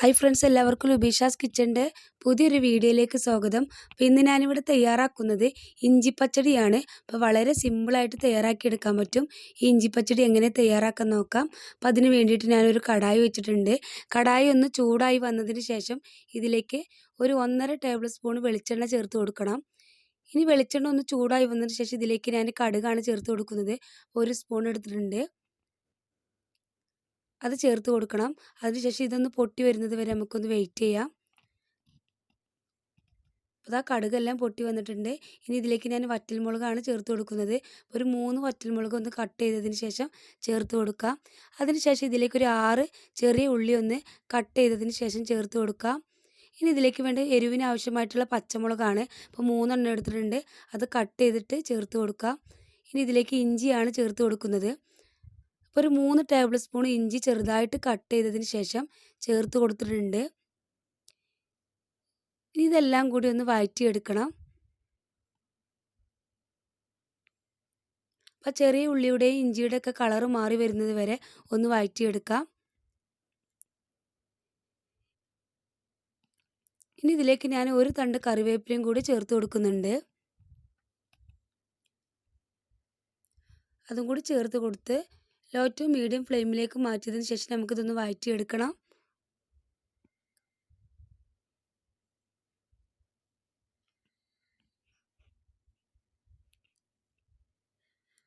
Hi friends എല്ലാവർക്കും ലുബീഷാസ് കിച്ചന്റെ പുതിയൊരു വീഡിയോയിലേക്ക് സ്വാഗതം. അപ്പോൾ ഇന്ന് ഞാനിവിടെ തയ്യാറാക്കുന്നത് ഇഞ്ചി പച്ചടിയാണ്. അപ്പോൾ വളരെ സിമ്പിളായിട്ട് തയ്യാറാക്കിയെടുക്കാൻ പറ്റും. ഈ ഇഞ്ചി പച്ചടി എങ്ങനെ തയ്യാറാക്കാൻ നോക്കാം. അപ്പോൾ അതിന് വേണ്ടിയിട്ട് ഞാനൊരു കടായി വെച്ചിട്ടുണ്ട്. കടായി ഒന്ന് ചൂടായി വന്നതിന് ശേഷം ഇതിലേക്ക് ഒരു ഒന്നര ടേബിൾ സ്പൂൺ വെളിച്ചെണ്ണ ചേർത്ത് കൊടുക്കണം. ഇനി വെളിച്ചെണ്ണ ഒന്ന് ചൂടായി വന്നതിന് ശേഷം ഇതിലേക്ക് ഞാൻ കടുകാണ് ചേർത്ത് കൊടുക്കുന്നത്. ഒരു സ്പൂൺ എടുത്തിട്ടുണ്ട്. അത് ചേർത്ത് കൊടുക്കണം. അതിനുശേഷം ഇതൊന്ന് പൊട്ടി വരുന്നത് വരെ നമുക്കൊന്ന് വെയിറ്റ് ചെയ്യാം. അപ്പോൾ ആ കടുകെല്ലാം പൊട്ടി വന്നിട്ടുണ്ട്. ഇനി ഇതിലേക്ക് ഞാൻ വറ്റൽമുളകാണ് ചേർത്ത് കൊടുക്കുന്നത്. ഒരു മൂന്ന് വറ്റൽമുളക് ഒന്ന് കട്ട് ചെയ്തതിന് ശേഷം ചേർത്ത് കൊടുക്കാം. അതിനുശേഷം ഇതിലേക്ക് ഒരു ആറ് ചെറിയ ഉള്ളി ഒന്ന് കട്ട് ചെയ്തതിന് ശേഷം ചേർത്ത് കൊടുക്കാം. ഇനി ഇതിലേക്ക് വേണ്ട എരിവിന് ആവശ്യമായിട്ടുള്ള പച്ചമുളകാണ് അപ്പോൾ മൂന്നെണ്ണം എടുത്തിട്ടുണ്ട്. അത് കട്ട് ചെയ്തിട്ട് ചേർത്ത് കൊടുക്കാം. ഇനി ഇതിലേക്ക് ഇഞ്ചിയാണ് ചേർത്ത് കൊടുക്കുന്നത്. അപ്പോൾ ഒരു മൂന്ന് ടേബിൾ സ്പൂൺ ഇഞ്ചി ചെറുതായിട്ട് കട്ട് ചെയ്തതിന് ശേഷം ചേർത്ത് കൊടുത്തിട്ടുണ്ട്. ഇനി ഇതെല്ലാം കൂടി ഒന്ന് വഴറ്റിയെടുക്കണം അപ്പോൾ ചെറിയ ഉള്ളിയുടെയും ഇഞ്ചിയുടെ ഒക്കെ കളറ് മാറി വരുന്നത് വരെ ഒന്ന് വഴറ്റിയെടുക്കാം ഇനി ഇതിലേക്ക് ഞാൻ ഒരു തണ്ട് കറിവേപ്പിലയും കൂടി ചേർത്ത് കൊടുക്കുന്നുണ്ട്. അതും കൂടി ചേർത്ത് കൊടുത്ത് ലോ ടു മീഡിയം ഫ്ലെയിമിലേക്ക് മാറ്റിയതിന് ശേഷം നമുക്കിതൊന്ന് വഴറ്റിയെടുക്കണം.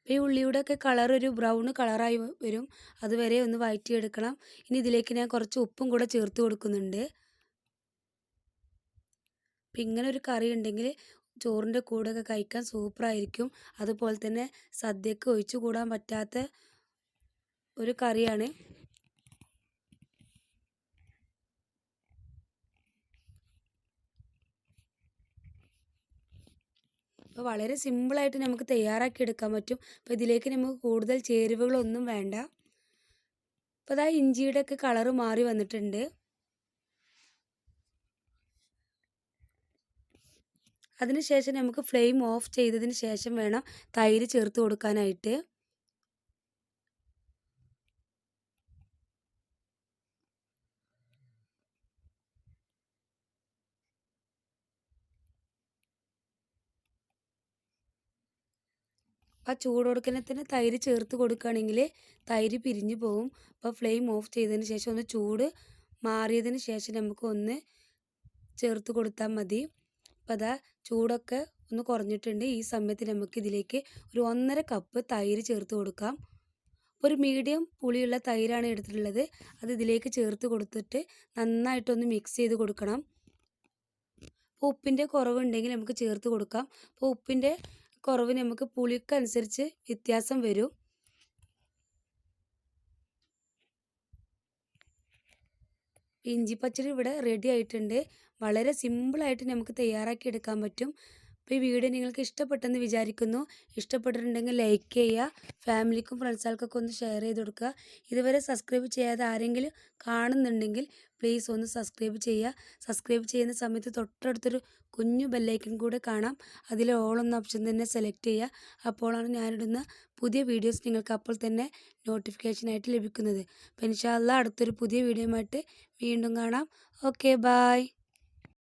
ഈ ഉള്ളിയുടെ ഒക്കെ കളർ ഒരു ബ്രൗൺ കളറായി വരും. അതുവരെ ഒന്ന് വഴറ്റിയെടുക്കണം. ഇനി ഇതിലേക്ക് ഞാൻ കുറച്ച് ഉപ്പും കൂടെ ചേർത്ത് കൊടുക്കുന്നുണ്ട്. അപ്പം ഇങ്ങനെ ഒരു കറി ഉണ്ടെങ്കിൽ ചോറിന്റെ കൂടെയൊക്കെ കഴിക്കാൻ സൂപ്പറായിരിക്കും അതുപോലെ തന്നെ സദ്യക്ക് ഒഴിച്ചു കൂടാൻ പറ്റാത്ത ഒരു കറിയാണ്. അപ്പോൾ വളരെ സിമ്പിളായിട്ട് നമുക്ക് തയ്യാറാക്കി എടുക്കാൻ പറ്റും. അപ്പോൾ ഇതിലേക്ക് നമുക്ക് കൂടുതൽ ചേരുവകളൊന്നും വേണ്ട. അപ്പോൾ അതാ ഇഞ്ചിയുടെ ഒക്കെ കളറ് മാറി വന്നിട്ടുണ്ട്. അതിനുശേഷം നമുക്ക് ഫ്ലെയിം ഓഫ് ചെയ്തതിന് ശേഷം വേണം തൈര് ചേർത്ത് കൊടുക്കാനായിട്ട്. ആ ചൂടൊടുക്കണത്തിന് തൈര് ചേർത്ത് കൊടുക്കുകയാണെങ്കിൽ തൈര് പിരിഞ്ഞു പോകും. അപ്പോൾ ഫ്ലെയിം ഓഫ് ചെയ്തതിന് ശേഷം ഒന്ന് ചൂട് മാറിയതിന് ശേഷം നമുക്ക് ഒന്ന് ചേർത്ത് കൊടുത്താൽ മതി. അപ്പോൾ അതാ ചൂടൊക്കെ ഒന്ന് കുറഞ്ഞിട്ടുണ്ട്. ഈ സമയത്ത് നമുക്ക് ഇതിലേക്ക് ഒരു ഒന്നര കപ്പ് തൈര് ചേർത്ത് കൊടുക്കാം. ഒരു മീഡിയം പുളിയുള്ള തൈരാണ് എടുത്തിട്ടുള്ളത്. അത് ഇതിലേക്ക് ചേർത്ത് കൊടുത്തിട്ട് നന്നായിട്ടൊന്ന് മിക്സ് ചെയ്ത് കൊടുക്കണം. അപ്പോൾ ഉപ്പിന്റെ കുറവുണ്ടെങ്കിൽ നമുക്ക് ചേർത്ത് കൊടുക്കാം. അപ്പോൾ ഉപ്പിന്റെ കുറവ് നമുക്ക് പുളിക്കനുസരിച്ച് വ്യത്യാസം വരും. ഇഞ്ചി പച്ചടി ഇവിടെ റെഡി ആയിട്ടുണ്ട്. വളരെ സിമ്പിളായിട്ട് നമുക്ക് തയ്യാറാക്കി എടുക്കാൻ പറ്റും. അപ്പോൾ ഈ വീഡിയോ നിങ്ങൾക്ക് ഇഷ്ടപ്പെട്ടെന്ന് വിചാരിക്കുന്നു. ഇഷ്ടപ്പെട്ടിട്ടുണ്ടെങ്കിൽ ലൈക്ക് ചെയ്യുക ഫാമിലിക്കും ഫ്രണ്ട്സുകൾക്കൊക്കെ ഒന്ന് ഷെയർ ചെയ്ത് കൊടുക്കുക. ഇതുവരെ സബ്സ്ക്രൈബ് ചെയ്യാതെ ആരെങ്കിലും കാണുന്നുണ്ടെങ്കിൽ പ്ലീസ് ഒന്ന് സബ്സ്ക്രൈബ് ചെയ്യുക. സബ്സ്ക്രൈബ് ചെയ്യുന്ന സമയത്ത് തൊട്ടടുത്തൊരു കുഞ്ഞു ബെല്ലൈക്കൻ കൂടെ കാണാം. അതിൽ ഓൾ എന്ന ഓപ്ഷൻ തന്നെ സെലക്ട് ചെയ്യുക. അപ്പോഴാണ് ഞാനിടുന്ന പുതിയ വീഡിയോസ് നിങ്ങൾക്ക് അപ്പോൾ തന്നെ നോട്ടിഫിക്കേഷനായിട്ട് ലഭിക്കുന്നത്. അപ്പോൾ ഇൻഷാല്ല അടുത്തൊരു പുതിയ വീഡിയോയുമായിട്ട് വീണ്ടും കാണാം. Okay bye